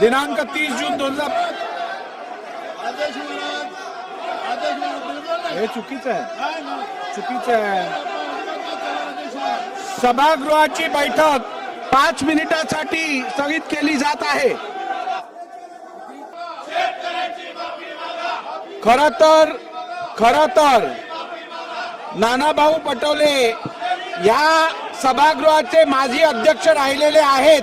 दिनांक तीस जून दोन हजार हे चुकीचं आहे. चुकीचं आहे. सभागृहाची बैठक पाच मिनिटासाठी स्थगित केली जात आहे. खर तर खर तर नानाभाऊ पटोले या सभागृहाचे माजी अध्यक्ष राहिलेले आहेत.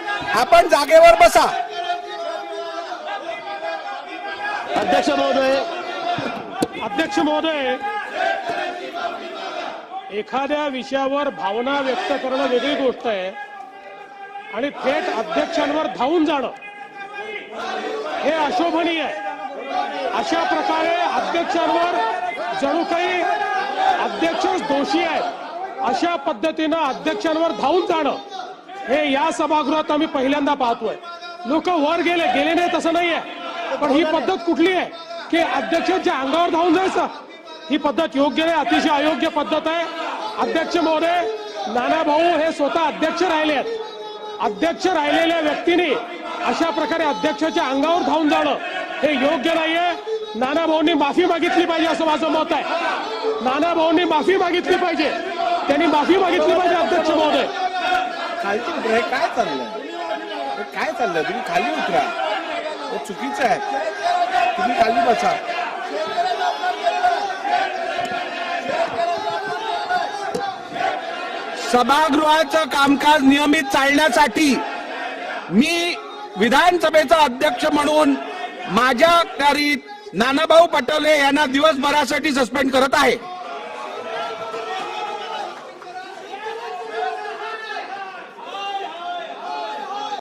आपण जागेवर बसा. अध्यक्ष महोदय अध्यक्ष महोदय एखाद्या विषयावर भावना व्यक्त करणं वेगळी गोष्ट आहे आणि थेट अध्यक्षांवर धावून जाणं हे अशोभनीय आहे. अशा प्रकारे अध्यक्षांवर जणू काही अध्यक्षच दोषी आहेत अशा पद्धतीनं अध्यक्षांवर धावून जाणं हे या सभागृहात आम्ही पहिल्यांदा पाहतोय. लोक वर गेले गेले नाही तसं नाहीये. पण ही पद्धत कुठली आहे? की अध्यक्षांच्या अंगावर धावून जायचं ही पद्धत योग्य नाही अतिशय अयोग्य पद्धत आहे. अध्यक्ष महोदय नाना भाऊ हे स्वतः अध्यक्ष राहिले आहेत. अध्यक्ष राहिलेल्या व्यक्तीने अशा प्रकारे अध्यक्षाच्या अंगावर धावून जाणं हे योग्य नाहीये. नाना भाऊंनी माफी मागितली पाहिजे असं माझं मत आहे. नाना भाऊंनी माफी मागितली पाहिजे. त्यांनी माफी मागितली पाहिजे अध्यक्ष महोदय. खालती उतरा हे काय चाललंय? हे काय चाललंय? तुम्ही खाली उतरा. हे चुकीचं आहे. तुम्ही खाली बसा. सभागृहाचं कामकाज नियमित चालण्यासाठी मी विधानसभेचा अध्यक्ष म्हणून माझ्या नानाभाऊ पटोले यांना दिवसभरासाठी सस्पेंड करत आहे.